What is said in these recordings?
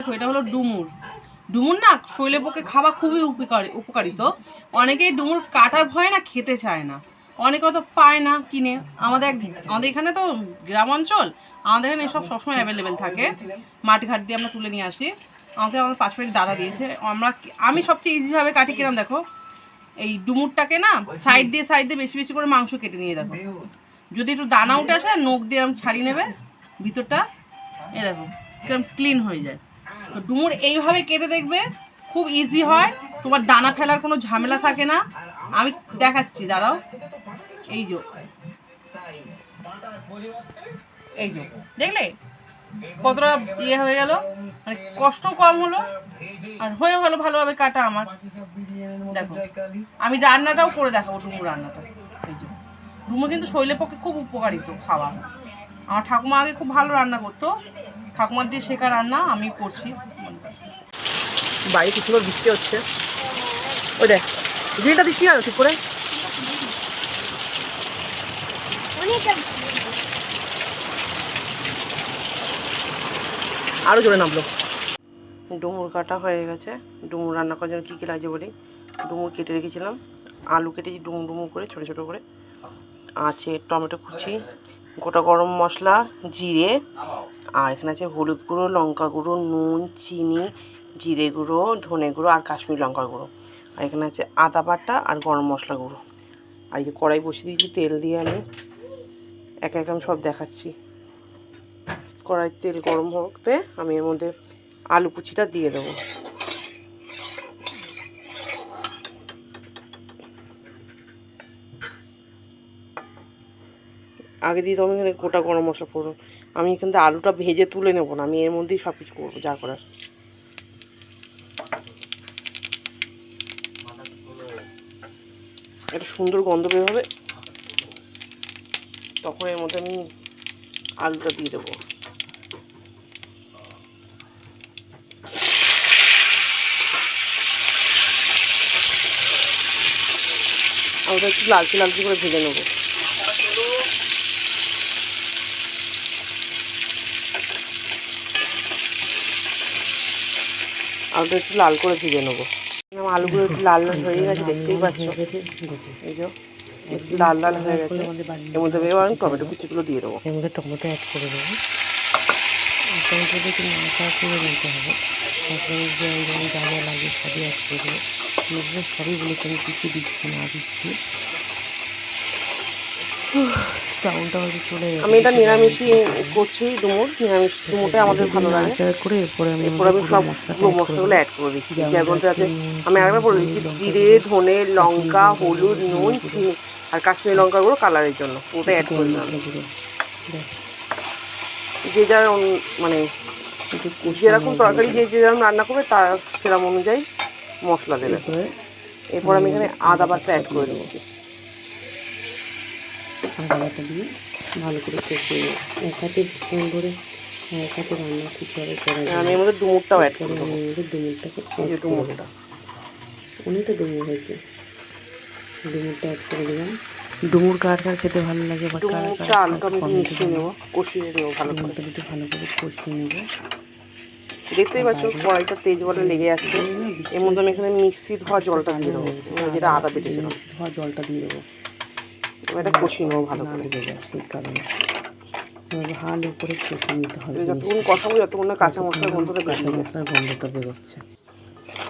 দেখো, এটা হলো ডুমুর। ডুমুর না শরীরের পক্ষে খাওয়া খুবই উপকারী, উপকারিত। অনেকেই ডুমুর কাটার ভয়ে না খেতে চায় না। অনেকে তো পায় না কিনে। আমাদের আমাদের এখানে তো গ্রাম অঞ্চল আমাদের এখানে সব সবসময় অ্যাভেলেবেল থাকে। মাটি ঘাট দিয়ে আমরা তুলে নিয়ে আসি। আমাকে আমার পাশ বাড়ির দাদা দিয়েছে। আমরা আমি সবচেয়ে ইজিভাবে কাটি কিরম, দেখো। এই ডুমুরটাকে না সাইড দিয়ে সাইড দিয়ে বেশি বেশি করে মাংস কেটে নিয়ে, দেখো। যদি একটু দানা উঠে আসে, নোখ দিয়ে এরকম ছাড়িয়ে নেবে, ভিতরটা এ দেখো, কিরম ক্লিন হয়ে যায়। তো ডুমুর এইভাবে কেটে দেখবে, খুব ইজি হয়। তোমার দানা ফেলার কোনো ঝামেলা থাকে না। আমি দেখাচ্ছি, দাঁড়াও। এই যে। এই যে। দেখলে? কতটা ইয়ে হয়ে গেল। মানে কষ্ট কম হলো। আর হয়ে গেল ভালোভাবে কাটা আমার। দেখো, আমি রান্নাটাও করে দেখাবো, ডুমুর রান্নাটা। এই যে। ডুমুর কিন্তু শরীরের পক্ষে খুব উপকারিত খাওয়া আমার ঠাকুমা আগে খুব ভালো রান্না করতো। ঠাকুমার দিয়ে শেখা রান্না আমি করছি। বাড়ি কিছু বৃষ্টি হচ্ছে। ওই দেখ ঝিলটা দিচ্ছি আর ঠিক করে? আরও জোরে নামলো। ডুমুর কাটা হয়ে গেছে। ডুমুর রান্না করার জন্য কী কী লাগছে বলি? ডুমুর কেটে রেখেছিলাম। আলু কেটেছি ডুমুর ডুমুর করে ছোটো ছোটো করে। আছে টমেটো কুচি গোটা গরম মশলা জিরে আর এখানে আছে হলুদ গুঁড়ো, লঙ্কা গুঁড়ো, নুন, চিনি, জিরে গুঁড়ো, ধনে গুঁড়ো আর কাশ্মীর লঙ্কা গুঁড়ো। আর এখানে আছে আদা বাটা আর গরম মশলা গুঁড়ো। আর এই যে কড়াই বসিয়ে দিয়েছি তেল দিয়ে আমি। এক এক আমি সব দেখাচ্ছি। কড়াই তেল গরম হতে আমি এর মধ্যে আলু কুচিটা দিয়ে দেবো। আগে দিয়ে আমি এখানে গোটা গরম মশলা ফোড়ন আমি এখান থেকে আলুটা ভেজে তুলে নেব না, আমি এর মধ্যেই সব কিছু করব, যা করার। একটা সুন্দর গন্ধ বের হবে। তখন এর মধ্যে আমি আলুটা দিয়ে দেবো। আলুটা একটু লালচে লালচে করে ভেজে নেব। আলুটা একটু লাল করে ভেজে নেব। আলুগুলো একটু লাল লাল হয়ে গেছে দেখতেই পাচ্ছ। এই যে একটু লাল লাল হয়ে গেছে। এর মধ্যে এবার আমি টমেটো কুচিগুলো দিয়ে দেবো। এর মধ্যে টমেটো অ্যাড করে দেবো। টমেটোটা একটু নাড়া করে নিতে হবে তারপরে যে যেমন যা যা লাগে সবই অ্যাড করে দেবো। এগুলো সবই বলেছি আমি কী কী দিচ্ছি না দিচ্ছি। চাউলটা চলে আমি এটা নিরামিষই করছি ডুমুর। নিরামিষ ডুমুরটা আমাদের ভালো লাগে। করে এরপরে আমি এরপর আমি সব মশলাগুলো অ্যাড করে দিচ্ছি। মধ্যে আছে আমি আরেকবার বলে দিচ্ছি জিরে ধনে লঙ্কা হলুদ নুন চিনি আর কাশ্মীরি লঙ্কা গুঁড়ো কালারের জন্য। ওটা অ্যাড করে দিলাম। যে যার মানে যেরকম তরকারি যে যেরকম রান্না করবে তার সেরকম অনুযায়ী মশলা দেবে। এরপর আমি এখানে আদা বাটা অ্যাড করে দিচ্ছি। আদা দিয়ে ভালো করে কষিয়ে এক হাতে ফোন ধরে এক হাতে রান্না ঠিকভাবে করা যায়। আমি এর মধ্যে ডুমুরটাও অ্যাড করে আমি ডুমুরটাকে যে করে দেবো। ডুমুরটা অনেকটা ডুমুর হয়েছে। ডুমুরটা অ্যাড করে দিলাম। ডুমুর কার কার খেতে ভালো লাগে বা কার ডুমুরটা কার আলুটা আমি মিশিয়ে নেব কষিয়ে নেব ভালো করে। একটু ভালো করে কষিয়ে নেব। দেখতেই পাচ্ছ কড়াইটা তেজ বলে লেগে যাচ্ছে এর মধ্যে আমি এখানে মিক্সি ধোয়া জলটা দিয়ে দেবো। যেটা আদা বেটেছিল। ধোয়া জলটা দিয়ে দেবো। এবার এটা কষিয়ে নেব ভালো করে। সেই কারণে। ভালো করে কষিয়ে নিতে হবে যতক্ষণ কষাবো যতক্ষণ না কাঁচা মশলার গন্ধটা কাঁচা মশলার গন্ধটা বেরোচ্ছে।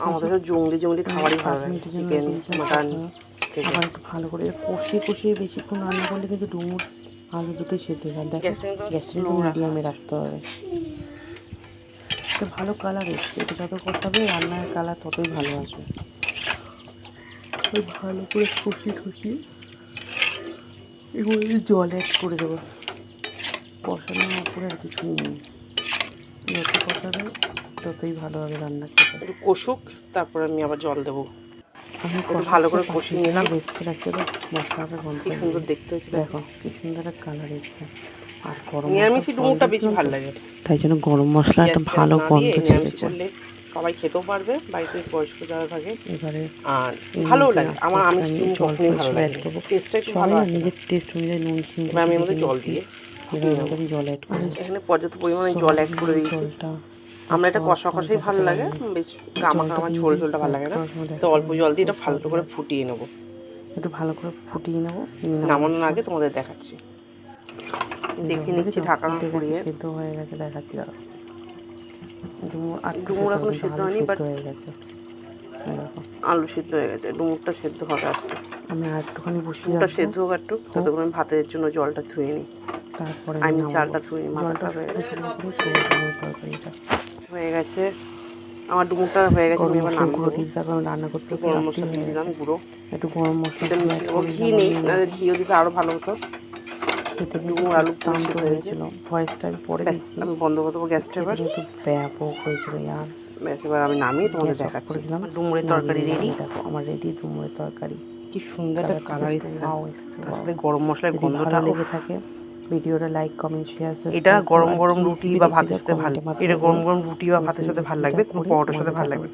আমাদের জঙ্গলি জঙ্গলি খাবারই ভালো লাগে চিকেন মাটন আবার একটু ভালো করে কষিয়ে কষিয়ে বেশিক্ষণ রান্না করলে কিন্তু ডুমুর আলু দুটো সেদ্ধ হয় দেখো গ্যাসটা একটু মিডিয়ামে রাখতে হবে। এটা ভালো কালার এসছে এটা যত করতে হবে রান্নার কালার ততই ভালো আসবে। ভালো করে খুশি ঠসিয়ে এগুলো জল অ্যাড করে দেবো কষানোর উপরে আর কিছুই নেই। যত কষাবে ততই ভালো হবে রান্না খেতে। একটু কষুক তারপর আমি আবার জল দেবো। আমি ভালো করে কষিয়ে নিলাম। রেস্টে রাখতে হবে মশলাটা গন্ধ সুন্দর দেখতে হয়েছে দেখো কি সুন্দর একটা কালার এসছে। আর গরম নিরামিষি ডুমুরটা বেশি ভালো লাগে। তাই জন্য গরম মশলা একটা ভালো গন্ধ ছেড়েছে সবাই খেতেও পারবে বাড়িতে বয়স্ক যারা থাকে। এবারে আর ভালো লাগে আমার আমি কখনোই ভালো লাগে টেস্টটা একটু ভালো নিজের টেস্ট অনুযায়ী নুন চিনি আমি এর জল দিয়ে এবার জল অ্যাড করে এখানে পর্যাপ্ত পরিমাণে জল অ্যাড করে দিয়েছি। জলটা আমরা এটা কষা কষাই ভালো লাগে বেশ গামা গামা ঝোল ঝোলটা ভালো লাগে না। তো অল্প জল দিয়ে এটা ভালো করে ফুটিয়ে নেব। একটু ভালো করে ফুটিয়ে নেব নামানোর আগে তোমাদের দেখাচ্ছি। দেখে নিচ্ছি আছে সেদ্ধ হয়ে গেছে দেখাচ্ছি দাঁড়াও। ডুমুর আর ডুমুর এখনও সেদ্ধ হয়নি, but- হয়ে গেছে। আলু সিদ্ধ হয়ে গেছে ডুমুরটা সেদ্ধ হবে আর আমি আর একটুখানি বসিয়ে ডুমুরটা সেদ্ধ হোক একটু ততক্ষণ আমি ভাতের জন্য জলটা ধুয়ে নিই। তারপরে আমি চালটা ধুয়ে নিই মাথাটা হয়ে গেছে। হয়ে গেছে। আমার ডুমুরটা হয়ে গেছে আমি এবার নামিয়ে গুঁড়ো দেবো। দিয়ে রান্না করতে গরম মশলা দিয়ে দিলাম গুঁড়ো। একটু গরম মশলা ঘি নেই ঘিও দিতে আরও ভালো হতো। আলু পুরো ভয়েসটা আমি পরে দিচ্ছি। আমি বন্ধ করে দেবো গ্যাসটা এবার কিন্তু ব্যাপক হয়েছিল ব্যাস এবার আমি নামিয়ে তোমাদের দেখাচ্ছি। ডুমুরের তরকারি রেডি দেখো আমার রেডি ডুমুরের তরকারি। কি সুন্দর একটা কালার এসছে। গরম মশলার গন্ধটা ভালো লেগে থাকে ভিডিওটা লাইক কমেন্ট শেয়ার এটা গরম গরম রুটি বা ভাতের সাথে ভালো এটা গরম গরম রুটি বা ভাতের সাথে ভালো লাগবে কোনো পরোটার সাথে ভালো লাগবে।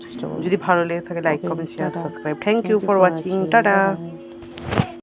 যদি ভালো লেগে থাকে like comment share subscribe thank you for watching tata.